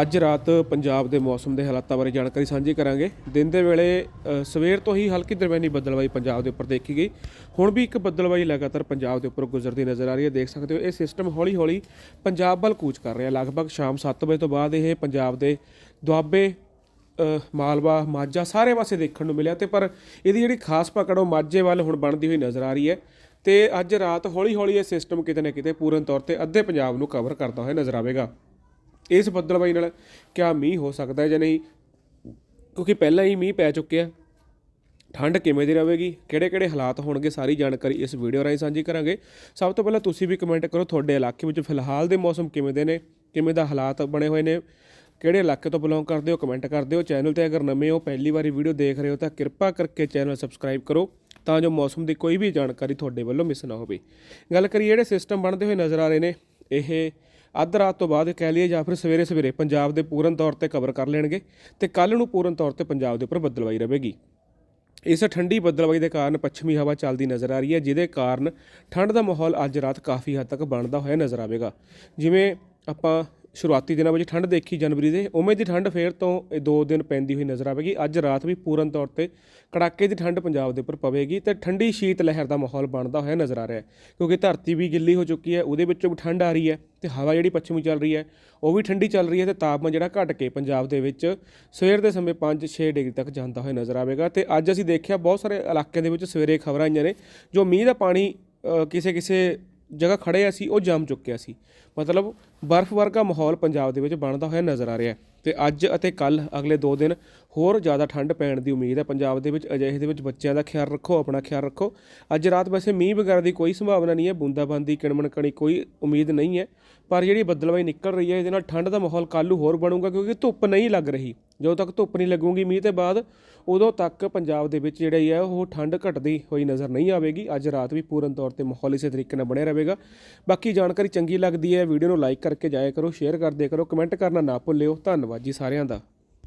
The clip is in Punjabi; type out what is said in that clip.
ਅੱਜ ਰਾਤ ਪੰਜਾਬ ਦੇ ਮੌਸਮ ਦੇ ਹਾਲਾਤਾਂ ਬਾਰੇ ਜਾਣਕਾਰੀ ਸਾਂਝੀ ਕਰਾਂਗੇ। ਦਿਨ ਦੇ ਵੇਲੇ ਸਵੇਰ ਤੋਂ ਹੀ ਹਲਕੀ ਦਰਮਿਆਨੀ ਬੱਦਲਵਾਈ ਪੰਜਾਬ ਦੇ ਉੱਪਰ ਦੇਖੀ ਗਈ। ਹੁਣ ਵੀ ਇੱਕ ਬੱਦਲਵਾਈ ਲਗਾਤਾਰ ਪੰਜਾਬ ਦੇ ਉੱਪਰ ਗੁਜ਼ਰਦੀ ਨਜ਼ਰ ਆ ਰਹੀ ਹੈ। ਦੇਖ ਸਕਦੇ ਹੋ, ਇਹ ਸਿਸਟਮ ਹੌਲੀ-ਹੌਲੀ ਪੰਜਾਬ ਵੱਲ ਕੂਚ ਕਰ ਰਿਹਾ। ਲਗਭਗ ਸ਼ਾਮ 7 ਵਜੇ ਤੋਂ ਬਾਅਦ ਇਹ ਪੰਜਾਬ ਦੇ ਦੁਆਬੇ ਮਾਲਵਾ, ਮਾਝਾ ਸਾਰੇ ਪਾਸੇ ਦੇਖਣ ਨੂੰ ਮਿਲਿਆ ਤੇ ਪਰ ਇਹਦੀ ਜਿਹੜੀ ਖਾਸ ਪਕੜ ਉਹ ਮਾਝੇ ਵੱਲ ਹੁਣ ਬਣਦੀ ਹੋਈ ਨਜ਼ਰ ਆ ਰਹੀ ਹੈ ਤੇ ਅੱਜ ਰਾਤ ਹੌਲੀ-ਹੌਲੀ ਇਹ ਸਿਸਟਮ ਕਿਤੇ ਨਾ ਕਿਤੇ ਪੂਰਨ ਤੌਰ ਤੇ ਅੱਧੇ ਪੰਜਾਬ ਨੂੰ ਕਵਰ ਕਰਦਾ ਹੋਇਆ ਨਜ਼ਰ ਆਵੇਗਾ। ਇਸ ਬੱਦਲਬਾਈ ਨਾਲ ਕਿਆ ਮੀਂਹ ਹੋ ਸਕਦਾ ਹੈ ਜਾਂ ਨਹੀਂ? ਕਿਉਂਕਿ ਪਹਿਲਾਂ ਹੀ ਮੀਂਹ ਪੈ ਚੁੱਕਿਆ ਠੰਡ ਕਿਵੇਂ ਦੀ ਰਹੇਗੀ? ਕਿਹੜੇ ਕਿਹੜੇ ਹਾਲਾਤ ਹੋਣਗੇ? ਸਾਰੀ ਜਾਣਕਾਰੀ ਇਸ ਵੀਡੀਓ ਰਾਹੀਂ ਸਾਂਝੀ ਕਰਾਂਗੇ। ਸਭ ਤੋਂ ਪਹਿਲਾਂ ਤੁਸੀਂ ਵੀ ਕਮੈਂਟ ਕਰੋ ਤੁਹਾਡੇ ਇਲਾਕੇ ਵਿੱਚ ਫਿਲਹਾਲ ਦੇ ਮੌਸਮ ਕਿਵੇਂ ਦੇ ਨੇ, ਕਿਵੇਂ ਦਾ ਹਾਲਾਤ ਬਣੇ ਹੋਏ ਨੇ, ਕਿਹੜੇ ਇਲਾਕੇ ਤੋਂ ਬਿਲੋਂਗ ਕਰਦੇ ਹੋ ਕਮੈਂਟ ਕਰਦੇ ਹੋ। ਚੈਨਲ ਤੇ ਅਗਰ ਨਵੇਂ ਹੋ, ਪਹਿਲੀ ਵਾਰੀ ਵੀਡੀਓ ਦੇਖ ਰਹੇ ਹੋ ਤਾਂ ਕਿਰਪਾ ਕਰਕੇ ਚੈਨਲ ਸਬਸਕ੍ਰਾਈਬ ਕਰੋ ਤਾਂ ਜੋ ਮੌਸਮ ਦੀ ਕੋਈ ਵੀ ਜਾਣਕਾਰੀ ਤੁਹਾਡੇ ਵੱਲੋਂ ਮਿਸ ਨਾ ਹੋਵੇ। ਗੱਲ ਕਰੀਏ ਜਿਹੜੇ ਸਿਸਟਮ ਬਣਦੇ ਹੋਏ ਨਜ਼ਰ ਆ ਰਹੇ ਨੇ ਇਹ ਅੱਧ ਰਾਤ ਤੋਂ ਬਾਅਦ ਕਹਿ ਲਈਏ ਜਾਂ ਫਿਰ ਸਵੇਰੇ ਸਵੇਰੇ ਪੰਜਾਬ ਦੇ ਪੂਰਨ ਤੌਰ ਤੇ ਕਵਰ ਕਰ ਲੈਣਗੇ ਤੇ ਕੱਲ ਨੂੰ ਪੂਰਨ ਤੌਰ ਤੇ ਪੰਜਾਬ ਦੇ ਉੱਪਰ ਬੱਦਲਵਾਈ ਰਹੇਗੀ। ਇਸ ਠੰਡੀ ਬੱਦਲਵਾਈ ਦੇ ਕਾਰਨ ਪੱਛਮੀ ਹਵਾ ਚੱਲਦੀ ਨਜ਼ਰ ਆ ਰਹੀ ਹੈ, ਜਿਹਦੇ ਕਾਰਨ ਠੰਡ ਦਾ ਮਾਹੌਲ ਅੱਜ ਰਾਤ ਕਾਫੀ ਹੱਦ ਤੱਕ ਬਣਦਾ ਹੋਇਆ ਨਜ਼ਰ ਆਵੇਗਾ। ਜਿਵੇਂ ਆਪਾਂ ਸ਼ੁਰੂਆਤੀ ਦਿਨਾਂ ਵਿੱਚ ਠੰਡ ਦੇਖੀ ਜਨਵਰੀ ਦੇ, ਉਵੇਂ ਦੀ ਠੰਡ ਫੇਰ ਤੋਂ ਇਹ ਦੋ ਦਿਨ ਪੈਂਦੀ ਹੋਈ ਨਜ਼ਰ ਆਵੇਗੀ। ਅੱਜ ਰਾਤ ਵੀ ਪੂਰਨ ਤੌਰ ਤੇ ਕੜਾਕੇ ਦੀ ਠੰਡ ਪੰਜਾਬ ਦੇ ਉੱਪਰ ਪਵੇਗੀ ਤੇ ਠੰਡੀ ਸ਼ੀਤ ਲਹਿਰ ਦਾ ਮਾਹੌਲ ਬਣਦਾ ਹੋਇਆ ਨਜ਼ਰ ਆ ਰਿਹਾ ਹੈ, ਕਿਉਂਕਿ ਧਰਤੀ ਵੀ ਗਿੱਲੀ ਹੋ ਚੁੱਕੀ ਹੈ, ਉਹਦੇ ਵਿੱਚੋਂ ਵੀ ਠੰਡ ਆ ਰਹੀ ਹੈ ਤੇ ਹਵਾ ਜਿਹੜੀ ਪੱਛਮੀ ਚੱਲ ਰਹੀ ਹੈ, ਉਹ ਵੀ ਠੰਡੀ ਚੱਲ ਰਹੀ ਹੈ ਤੇ ਤਾਪਮਾਨ ਜਿਹੜਾ ਘਟ ਕੇ ਪੰਜਾਬ ਦੇ ਵਿੱਚ ਸਵੇਰ ਦੇ ਸਮੇਂ 5-6 ਡਿਗਰੀ ਤੱਕ ਜਾਂਦਾ ਹੋਇਆ ਨਜ਼ਰ ਆਵੇਗਾ ਤੇ ਅੱਜ ਅਸੀਂ ਦੇਖਿਆ ਬਹੁਤ ਸਾਰੇ ਇਲਾਕਿਆਂ ਦੇ ਵਿੱਚ ਸਵੇਰੇ ਖਬਰਾਂ ਆਈਆਂ ਨੇ, ਜੋ ਮੀਂਹ ਦਾ ਪਾਣੀ ਕਿਸੇ ਕਿਸੇ ਜਗ੍ਹਾ ਖੜੇ ਆ ਸੀ, ਉਹ ਜੰਮ ਚੁੱਕਿਆ ਸੀ। ਮਤਲਬ ਬਰਫ਼ ਵਰਗਾ ਮਾਹੌਲ ਪੰਜਾਬ ਦੇ ਵਿੱਚ ਬਣਦਾ ਹੋਇਆ ਨਜ਼ਰ ਆ ਰਿਹਾ ਹੈ। ਤੇ ਅੱਜ ਅਤੇ ਕੱਲ, ਅਗਲੇ 2 ਦਿਨ ਹੋਰ ਜ਼ਿਆਦਾ ਠੰਡ ਪੈਣ ਦੀ ਉਮੀਦ ਹੈ। ਪੰਜਾਬ ਦੇ ਵਿੱਚ ਅਜਿਹੇ ਦੇ ਵਿੱਚ ਬੱਚਿਆਂ ਦਾ ਖਿਆਲ ਰੱਖੋ, ਆਪਣਾ ਖਿਆਲ ਰੱਖੋ। ਅੱਜ ਰਾਤ ਵੈਸੇ ਮੀਂਹ ਵਗੈਰਾ ਦੀ ਕੋਈ ਸੰਭਾਵਨਾ ਨਹੀਂ ਹੈ। ਬੂੰਦਾਬਾਂਦੀ ਕਿਣਮਣ ਕਣੀ ਕੋਈ ਉਮੀਦ ਨਹੀਂ ਹੈ। ਪਰ ਜਿਹੜੀ ਬੱਦਲਵਾਈ ਨਿਕਲ ਰਹੀ ਹੈ, ਇਹਦੇ ਨਾਲ ਠੰਡ ਦਾ ਮਾਹੌਲ ਕੱਲ੍ਹ ਨੂੰ ਹੋਰ ਬਣੂਗਾ ਕਿਉਂਕਿ ਧੁੱਪ ਨਹੀਂ ਲੱਗ ਰਹੀ। ਜਦੋਂ ਤੱਕ ਧੁੱਪ ਨਹੀਂ ਲੱਗੂਗੀ ਮੀਂਹ ਤੇ ਬਾਅਦ, ਉਦੋਂ ਤੱਕ ਪੰਜਾਬ ਦੇ ਵਿੱਚ ਜਿਹੜੀ ਹੈ ਉਹ ਠੰਡ ਘਟਦੀ ਹੋਈ ਨਜ਼ਰ ਨਹੀਂ ਆਵੇਗੀ। ਅੱਜ ਰਾਤ ਵੀ ਪੂਰਨ ਤੌਰ ਤੇ ਮਾਹੌਲ ਇਸੇ ਤਰੀਕੇ ਨਾਲ ਬਣਿਆ ਰਹੇਗਾ। ਬਾਕੀ ਜਾਣਕਾਰੀ ਚੰਗੀ ਲੱਗਦੀ ਹੈ ਵੀਡੀਓ ਨੂੰ ਲਾਈਕ ਕਰਕੇ ਜਾਇਆ ਕਰੋ, ਸ਼ੇਅਰ ਕਰਦੇ ਕਰੋ, ਕਮੈਂਟ ਕਰਨਾ ਨਾ ਭੁੱਲਿਓ। ਧੰਨਵਾਦ ਜੀ ਸਾਰਿਆਂ ਦਾ।